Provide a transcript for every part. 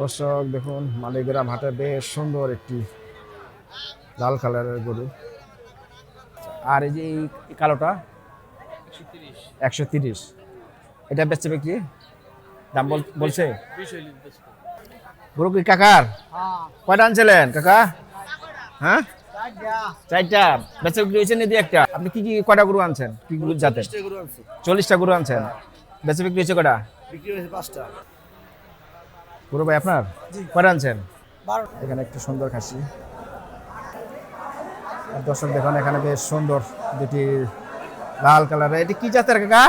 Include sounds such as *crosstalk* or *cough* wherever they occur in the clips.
দর্শক দেখুন মালিগ্রাম হাটে বেশ সুন্দর একটি লাল কালারের গরু। আর এই যে এই কালোটা একশো তিরিশ। এটা বেচছে বিক্রি দাম বলছে? গরু কি কাকার? কয়টা আনছিলেন কাকা? হ্যাঁ? চারটা। বেচা বিক্রি হয়েছে না দিয়ে একটা? আপনি কি কি কয়টা গরু আনছেন? কি গরু জাতের? চল্লিশটা গরু আনছেন। বেচা বিক্রি হয়েছে কয়টা? বিক্রি হয়েছে পাঁচটা। গরু ভাই আপনার? কয়টা আনছেন? এখানে একটু সুন্দর খাসি। দর্শক দেখুন এখানে বেশ সুন্দর দুটি লাল কালারের এটি কি জাতের কাকা?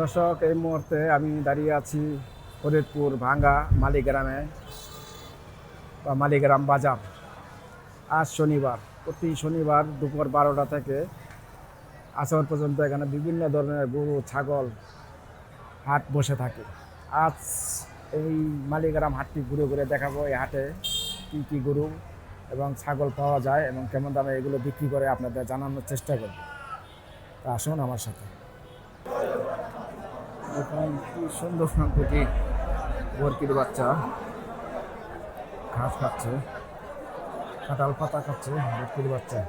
দর্শক এই মুহূর্তে আমি দাঁড়িয়ে আছি ফরিদপুর ভাঙ্গা মালিগ্রামে বা মালিগ্রাম বাজার। আজ শনিবার প্রতি শনিবার দুপুর বারোটা থেকে আসর পর্যন্ত এখানে বিভিন্ন ধরনের গরু ছাগল হাট বসে থাকে। আজ এই মালিগ্রাম হাটটি ঘুরে ঘুরে দেখাবো এই হাটে কী কী গরু এবং ছাগল পাওয়া যায় এবং কেমন দামে এগুলো বিক্রি করে আপনাদের জানানোর চেষ্টা করব। তা আসুন আমার সাথে। সুন্দর দুটি বরকির বাচ্চা ঘাস খাচ্ছে, কাঁঠাল পাতা খাচ্ছে বরকির বাচ্চা।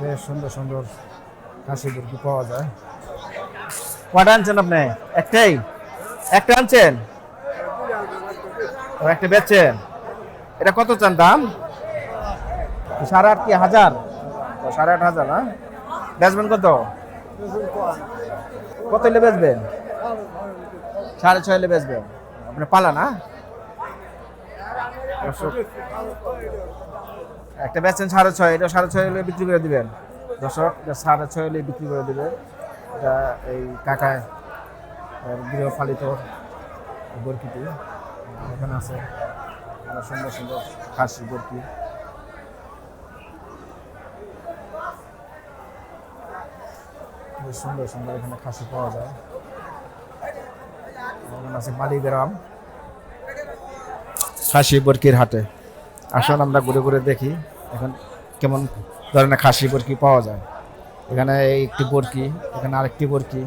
বেশ সুন্দর সুন্দর পাওয়া যায় কটা আনছেন আপনি একটাই একটা আনছেন একটা এটা কত চান দাম? সাড়ে আট কি হাজার? সাড়ে আট হাজার, না? বেচবেন কত? কত হলে বেচবেন? সাড়ে ছয় হলে বেচবেন। আপনি পালা, না? একটা বেচছেন সাড়ে ছয়, এটা সাড়ে ছয় হলে বিক্রি করে দিবেন। দর্শক, এটা সাড়ে ছয় হলে বিক্রি করে দিবে এটা এই কাকায় গৃহপালিত বরকিটি। এখানে আছে সুন্দর সুন্দর খাসি বরকি। বেশ সুন্দর সুন্দর এখানে খাসি পাওয়া যায়। আছে মালিগ্রাম খাসি বরকির হাটে। আসুন আমরা ঘুরে ঘুরে দেখি, এখন কেমন ধরনের খাসি বরকি পাওয়া যায়। এখানে একটি বরকি, এখানে আরেকটি বরকি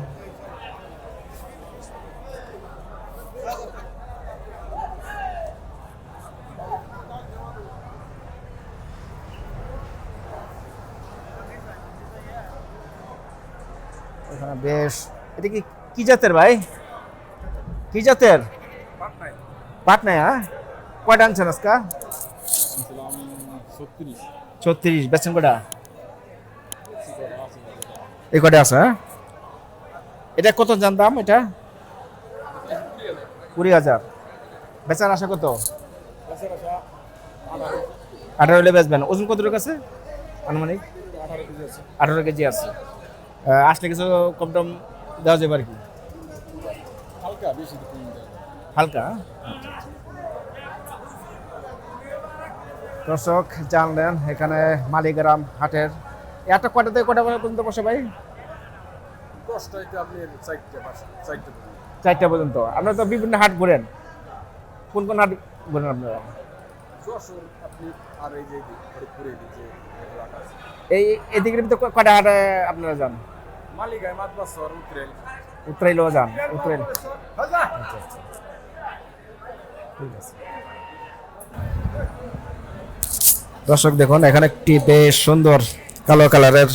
এখানে বেশ। এটা কি কি জাতের ভাই? কি জাতের? পাটনায়। হ্যাঁ? কয়টা আনছেন আজকা? ছত্রিশ। বেচেন কটা এই কটা আছে হ্যাঁ? এটা কত জান দাম এটা? কুড়ি হাজার। বেচার আশা কত? আঠারো হলে বেচবেন। ওজন কত আছে? আনুমানিক? আঠারো কেজি আছে। আসলে কিছু কম টম দেওয়া যাবে আর কি। হালকা দর্শক জানলেন এখানে মালিগ্রাম হাটের। একটা কটা থেকে কটা পর্যন্ত বসে ভাই? চারটে পর্যন্ত। আপনারা তো বিভিন্ন হাট ঘুরেন। কোন কোন হাট ঘুরেন আপনারা? এই এদিকের ভিতরে কটা হাটে আপনারা যান? উত্তরেল উত্তরাইলেও যান উত্তরাইল আচ্ছা আচ্ছা ঠিক আছে দর্শক দেখুন এখানে একটি বেশ সুন্দর কালো কালারের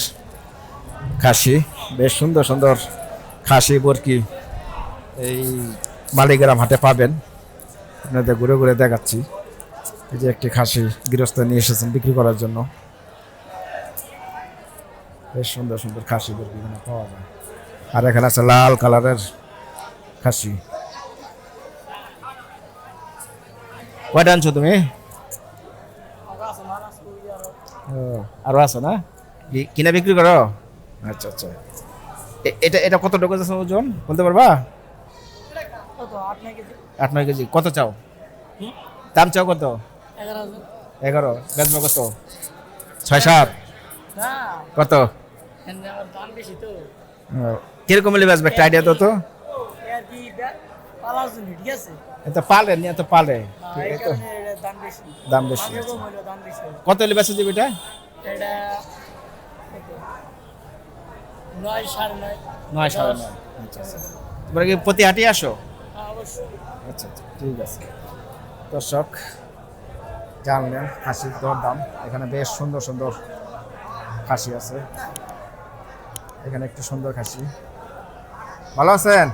খাসি বেশ সুন্দর সুন্দর খাসি বরকি এই মালিগ্রাম হাটে পাবেন। আপনাদের ঘুরে ঘুরে দেখাচ্ছি। এই যে একটি খাসি গৃহস্থ নিয়ে এসেছেন বিক্রি করার জন্য। বেশ সুন্দর সুন্দর খাসি এখানে পাওয়া যায়। আর এখানে আছে লাল কালারের খাসি। কয়টা আনছো তুমি? আরও আছে না? কি- কিনা বিক্রি করো? আচ্ছা আচ্ছা। এটা এটা কত টাকা আছে ওজন? বলতে পারবা? আট নয় কেজি। কত চাও? দাম চাও কত? এগারো বেচবো কত? ছয় সাত। কত? কীরকম হলে বেচবে? একটা আইডিয়া তো। তো এ আর কি বে- ঠিক এত পালে পালে দাম বেশি। কত হলে বেচে এটা? এটা নয় সাড়ে নয়। আচ্ছা আচ্ছা। তোমরা কি প্রতি হাটে আসো? হ্যাঁ, আচ্ছা আচ্ছা ঠিক আছে। দর্শক জানলেন খাসির দর দাম এখানে বেশ সুন্দর সুন্দর খাসি আছে। এখানে একটু সুন্দর খাসি। ভালো আছেন?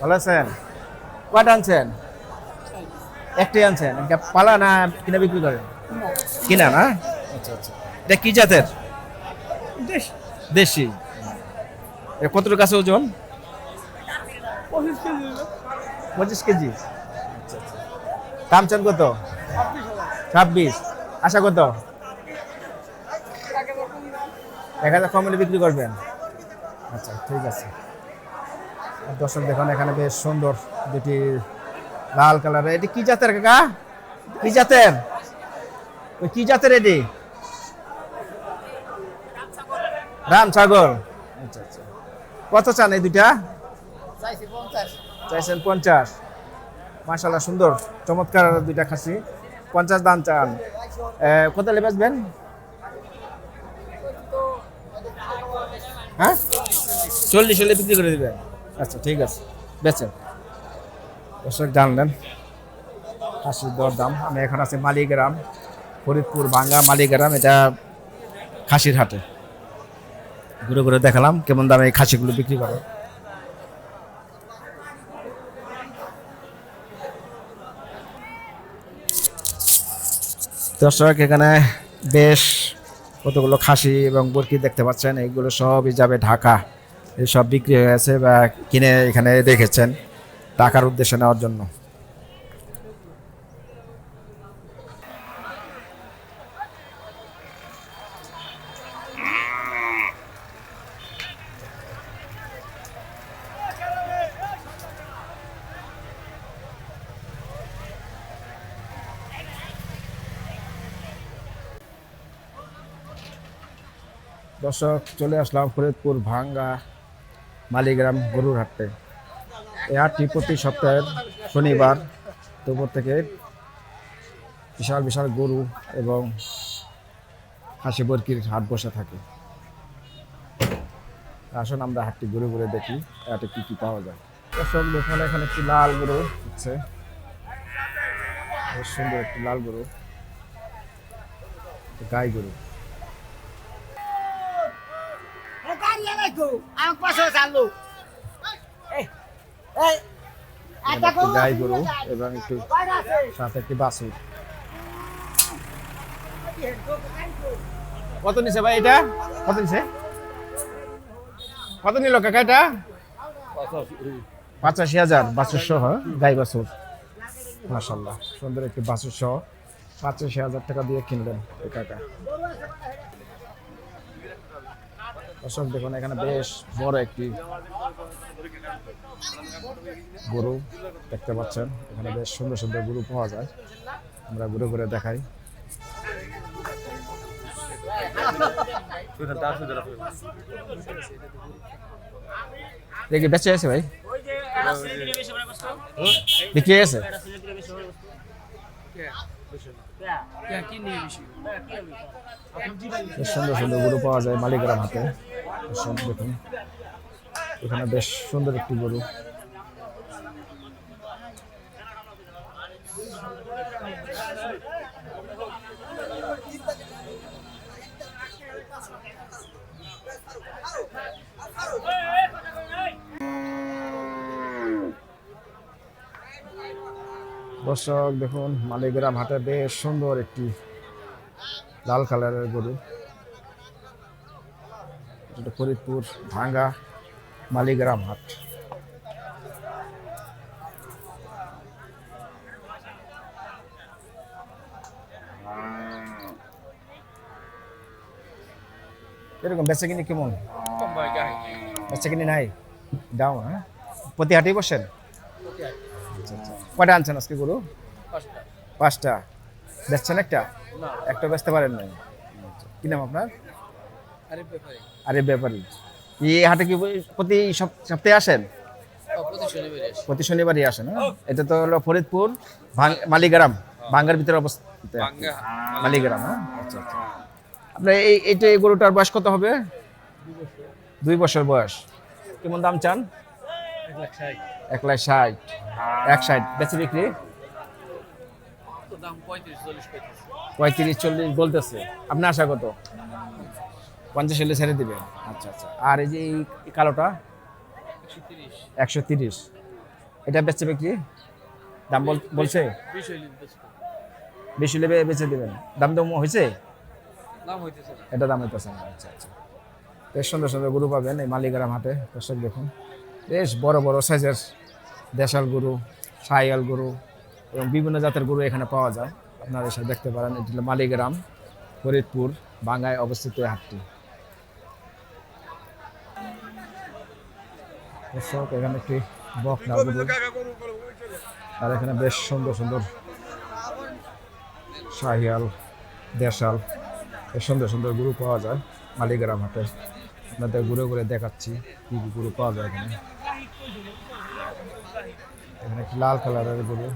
ভালো আছেন? কয়টা আনছেন? একটাই আনছেন। পালা না কিনা বিক্রি করেন? কিনা না? আচ্ছা আচ্ছা। এটা কি জাতের? দেশি। এ কতটুকু আছে ওজন? পঁচিশ কেজি। আচ্ছা আচ্ছা। দাম চান কত? ছাব্বিশ। আশা কত? এক হাজার কম হলে বিক্রি করবেন? আচ্ছা ঠিক আছে। দর্শক দেখুন এখানে বেশ সুন্দর দুটি লাল কালারের এটি কি জাতের কাকা? কি জাতের? ওই কি জাতের এটি? রাম ছাগল। আচ্ছা আচ্ছা। কত চান এই দুইটা? চাইছেন পঞ্চাশ। মাশাল্লাহ সুন্দর চমৎকার দুইটা খাসি। পঞ্চাশ দাম চান। হলে বেচবেন? হ্যাঁ? চল্লিশ হলে বিক্রি করে দিবেন। আচ্ছা ঠিক আছে। বেচেন। দর্শক জানলেন খাসির দর দাম আমি এখন আছি মালিগ্রাম ফরিদপুর ভাঙ্গা মালিগ্রাম। এটা খাসির হাটে। ঘুরে ঘুরে দেখালাম কেমন দামে এই খাসিগুলো বিক্রি করে। দর্শক এখানে বেশ কতগুলো খাসি এবং বরকি দেখতে পাচ্ছেন, এগুলো সবই যাবে ঢাকা। এসব বিক্রি হয়ে গেছে বা কিনে এখানে রেখেছেন, টাকার উদ্দেশ্যে নেওয়ার জন্য। দর্শক, চলে আসলাম ফরিদপুর ভাঙ্গা, মালিগ্রাম গরুর হাটে। এই প্রতি সপ্তাহের শনিবার দুপুর থেকে বিশাল বিশাল গরু এবং হাসি বরকির হাট বসে থাকে। আসুন আমরা হাটটি ঘুরে ঘুরে দেখি হাটে কি কি পাওয়া যায়। দর্শক, দেখুন, এখানে একটি লাল গরু হচ্ছে সুন্দর একটি লাল গরু। গাই গরু। গাই গরু এবং একটু সাথে একটি বাছুর। কত নিছে ভাই এটা? কত নিছে? কত নিল কাকা এটা? পঁচাশি হাজার বাছুর সহ গাই বাছুর। মাসাল্লাহ সুন্দর একটি বাছুর সহ পঁচাশি হাজার টাকা দিয়ে কিনলেন এই কাকা। দর্শক দেখুন, এখানে বেশ বড় একটি গরু দেখতে পাচ্ছেন। এখানে বেশ সুন্দর সুন্দর গরু পাওয়া যায়। আমরা ঘুরে ঘুরে দেখাই। দেখি, বেঁচে আছে ভাই? বিক্রি বেশ সুন্দর সুন্দর গরু পাওয়া যায় মালিগ্রাম হাতে। দেখুন। এখানে বেশ সুন্দর একটি গরু। দর্শক, দেখুন মালিগ্রাম হাটে বেশ সুন্দর একটি লাল কালারের গরু। ফরিদপুর ভাঙ্গা মালিগ্রাম হাট। এরকম বেচা কিনি কেমন? বেচা কিনি নাই? দাও হ্যাঁ? প্রতি হাটেই বসেন। কয়টা আনছেন আজকে গরু? পাঁচটা। বেচছেন একটা? একটা বেচতে পারেন নাই। কি নাম আপনার? আরে ব্যাপারে। এই হাটে কি প্রতি সপ্তাহে আসেন? প্রতি শনিবারই আসেন হ্যাঁ? এটা তো হলো ফরিদপুর মালিগ্রাম। ভাঙ্গার ভিতরে অবস্থিত। মালিগ্রাম হ্যাঁ? আচ্ছা আচ্ছা। আপনার এই এইটা এই গরুটার বয়স কত হবে? দুই বছর। বয়স। কেমন দাম চান? এক লাখ ষাট। এক ষাট। বেচে বিক্রি? পঁয়ত্রিশ চল্লিশ পঁয়ত্রিশ। পঁয়ত্রিশ চল্লিশ বলতেছে। আপনার আশা কত? পঞ্চাশ হলে ছেড়ে দিবেন আচ্ছা আচ্ছা। আর এই যে এই কালোটা? একশো তিরিশ। একশো তিরিশ। এটা বেচে বিক্রি দাম বল- বলছে? বিশ হইলে বেচবো বেশি হলে বে- বেচে দিবেন। দাম দাম হয়েছে দাম হইতেছে না। এটা দাম হইতেছে না। আচ্ছা আচ্ছা। বেশ সুন্দর সুন্দর গরু পাবেন এই মালিগ্রাম হাটে। দর্শক দেখুন। বেশ বড় বড় সাইজের দেশাল গরু সাইয়াল গরু এবং বিভিন্ন জাতের গরু এখানে পাওয়া যায়। আপনারা এসে দেখতে পারেন। এটি হলো মালিগ্রাম ফরিদপুর বাঙ্গায় অবস্থিত এই হাটটি। দর্শক, এখানে একটি বক না আর এখানে বেশ সুন্দর সুন্দর শাহিয়াল, দেশাল, বেশ সুন্দর সুন্দর গুরু পাওয়া যায় মালিগ্রাম হাটে। আপনাদের ঘুরে ঘুরে দেখাচ্ছি কি কি গরু পাওয়া যায় এখানে। এখানে একটি লাল কালারের গরু।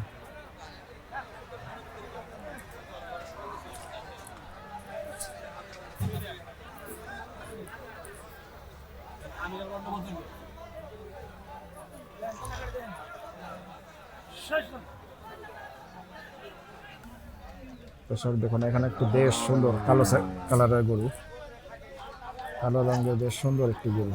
দর্শক, দেখুন, এখানে একটি বেশ সুন্দর কালো কালারের গরু। কালো রঙের বেশ সুন্দর একটি গরু।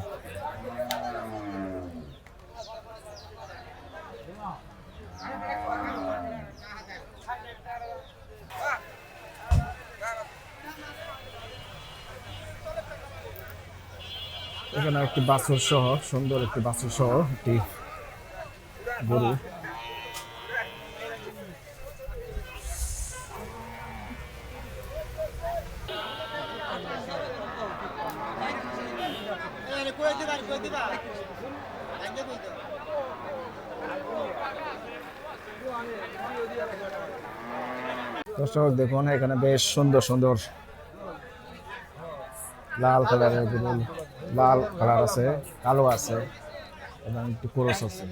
এখানে একটি বাছুর সহ, সুন্দর একটি বাছুর সহ একটি গরু। দর্শক, দেখুন, এখানে বেশ সুন্দর সুন্দর লাল কালারের গরু লাল কালার আছে, কালো আছে, এবং একটু কোরস আছে।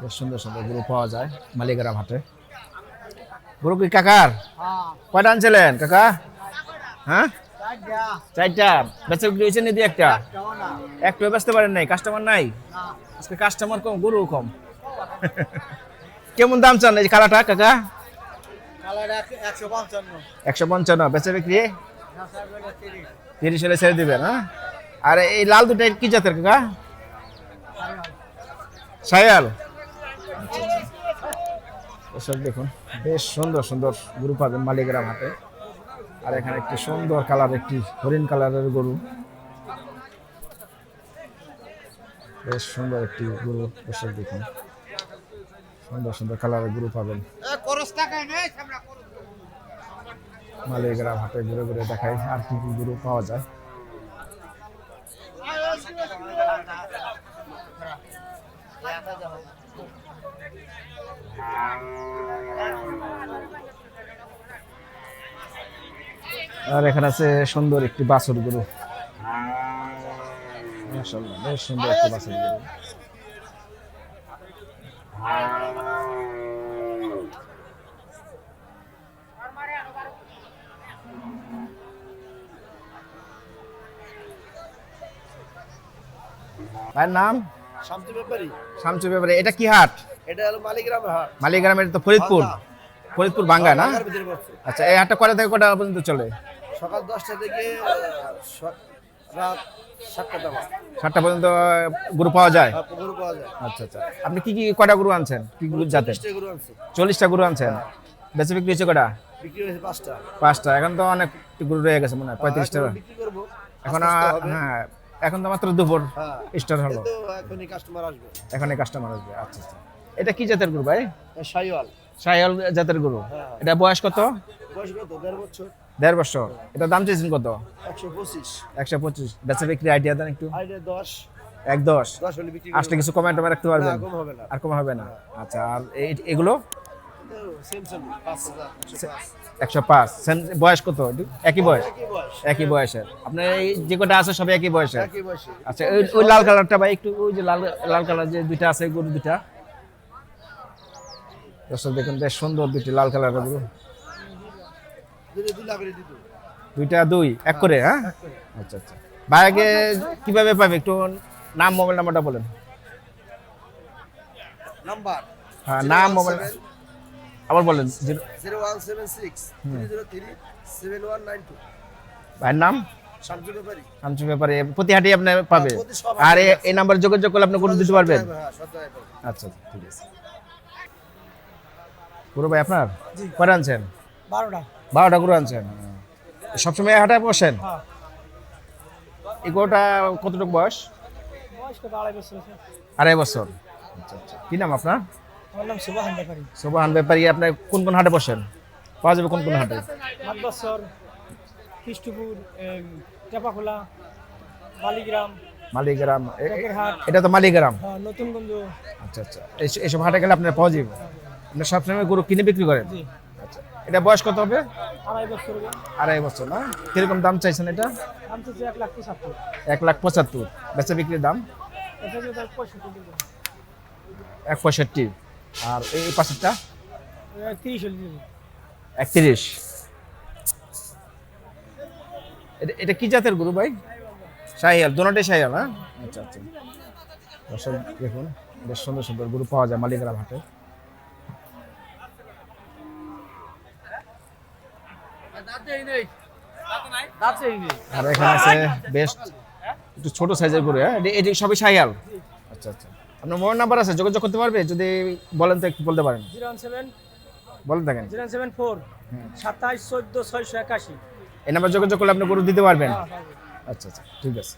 বেশ সুন্দর সুন্দর গরু পাওয়া যায় মালিগ্রাম হাটে গরু কি কাকার? কয়টা আনছিলেন কাকা? হ্যাঁ? চারটা। বেচা বিক্রি হয়েছে নাকি একটা? একটু বেচতে পারেন নাই কাস্টমার নাই? আজকে কাস্টমার কম গরু কম। *laughs* কেমন দাম চান এই কালাটা, কাকা? একশো পঞ্চান্ন। বেচা বিক্রি? তিরিশ হলে ছেড়ে দিবেন হ্যাঁ? আর এই লাল দুটা কি জাতের কাকা? সায়াল। এসব দেখুন, বেশ সুন্দর সুন্দর গরু পাবেন মালিগ্রাম হাটে আর এখানে একটি সুন্দর কালার, একটি হরিণ কালারের গরু। বেশ সুন্দর একটি গরু এসব দেখুন। সুন্দর সুন্দর কালারের গরু পাবেন। মালিগ্রাম হাটে ঘুরে ঘুরে দেখাই আর কি কি গরু পাওয়া যায়। আর এখানে আছে সুন্দর একটি বাছুর গরু। মাশাআল্লাহ, বেশ সুন্দর একটি বাছুর গরু। ভাইয়ের নাম? শান্তি ব্যাপারী। শামসু ব্যাপারে। এটা কি হাট? এটা হলো মালিগ্রাম হাট। মালিগ্রামের তো ফরিদপুর। ফরিদপুর বাঙ্গা না। আচ্ছা এই হাটটা কটা থেকে কটা পর্যন্ত চলে? সকাল দশটা থেকে রাত সাতটা পর্যন্ত গরু পাওয়া যায়? গরু পাওয়া যায়। আচ্ছা আচ্ছা। আপনি কি কি কটা গরু আনছেন? কি গরু জাতের? চল্লিশটা গরু আনছেন। বেচে বিক্রি হয়েছে কটা বিক্রি হয়েছে পাঁচটা। পাঁচটা। এখন তো অনেক গরু রয়ে গেছে মনে হয় পঁয়ত্রিশটা। এখন এখন। হ্যাঁ এখন তো মাত্র দুপুর হ্যাঁ স্টার্ট হলো। এখনই কাস্টমার আসবে। এখন কাস্টমার আসবে আচ্ছা আচ্ছা। এটা কি জাতের গরু ভাই? সাইওয়াল সাইয়াল জাতের গরু। হ্যাঁ। এটা বয়স কত? বয়স কত? দেড় বছর। দেড় বছর। এটা দাম চেয়েছেন কত? একশো পঁচিশ। একশো পঁচিশ। বেচা বিক্রি আইডিয়া দেন একটু। দশ। এক দশ? আসলে কিছু কমেন্ট রাখতে পারবেন? আর কম হবে না। আচ্ছা আর এগুলো? একশো পাঁচ। বয়স কত? একই বয়স? একই বয়সের। আপনার এই যে কটা আছে সব একই বয়সের? আচ্ছা ওই ওই লাল কালারটা ভাই একটু ওই যে লাল লাল কালার যে দুইটা আছে গরু দুইটা। দর্শক দেখুন বেশ সুন্দর দুইটি লাল কালারের গরু দুটো দুই লাখ করে দিত দুইটা দুই এক করে হ্যাঁ? আচ্ছা আচ্ছা। কীভাবে পাবে? একটু নাম মোবাইল নাম্বারটা বলেন। নাম্বার। হ্যাঁ নাম মোবাইল আবার বলেন zero zero one seven six three zero three seven one nine two. ভাইয়ের নাম? শামসুর ব্যাপারী। ব্যাপারে। প্রতি হাটে আপনি পাবে। প্রতি আর এই নাম্বার যোগাযোগ করলে আপনি গরু দিতে পারবেন। হ্যাঁ পাবো। আচ্ছা ঠিক আছে। গরু ভাই আপনার? বারোটা। বারোটা গরু আনছেন? সবসময় হাটায় বসেন? হ্যাঁ। এই গরুটা কতটুকু বয়স? আড়াই বছর আচ্ছা আচ্ছা। কি নাম আপনার? আমার নাম সুবাহান ব্যাপারী। সোবাহান ব্যাপারী আপনি কোন কোন হাটে বসেন? পাওয়া যাবে কোন কোন হাটে? বছর খ্রিস্টপুর টেপাখোলা বালিগ্রাম মালিগ্রাম। এটা তো মালিগ্রাম? হ্যাঁ, নতুনগঞ্জ। আচ্ছা আচ্ছা। এই- এইসব হাটে গেলে আপনার পাওয়া যাবে। আপনি সবসময় গরু কিনে বিক্রি করেন? জি। এটা বয়স কত হবে? আড়াই বছর বছর না? কীরকম দাম চাইছেন এটা? এক লাখ পঁচাত্তর। বেচা বিক্রির দাম? এক পঁয়ষট্টি। আর এই পাশেরটা দেবো একত্রিশ। এটা কি জাতের গরু ভাই? শাহিয়াল দোনোটাই শাহিয়াল হ্যাঁ? আচ্ছা আচ্ছা। দেখুন বেশ সুন্দর সুন্দর গরু পাওয়া যায় মালিগ্রাম হাটে দাঁতেই নেই দাঁতেই নেই আর এখানে আছে বেস্ট একটু ছোট সাইজের গরু হ্যাঁ? এটি- সবই সাইয়াল। আচ্ছা আচ্ছা। আপনার মোবাইল নাম্বার আছে যোগাযোগ করতে পারবে? যদি বলেন তো একটু বলতে পারেন। জিরো সেভেন বলেন থাকেন জিরো সেভেন ফোর সাতাশ চোদ্দ ছয়শো একাশি। এই নাম্বার যোগাযোগ করলে আপনি গরু দিতে পারবেন। হ্যাঁ, আচ্ছা আচ্ছা। ঠিক আছে।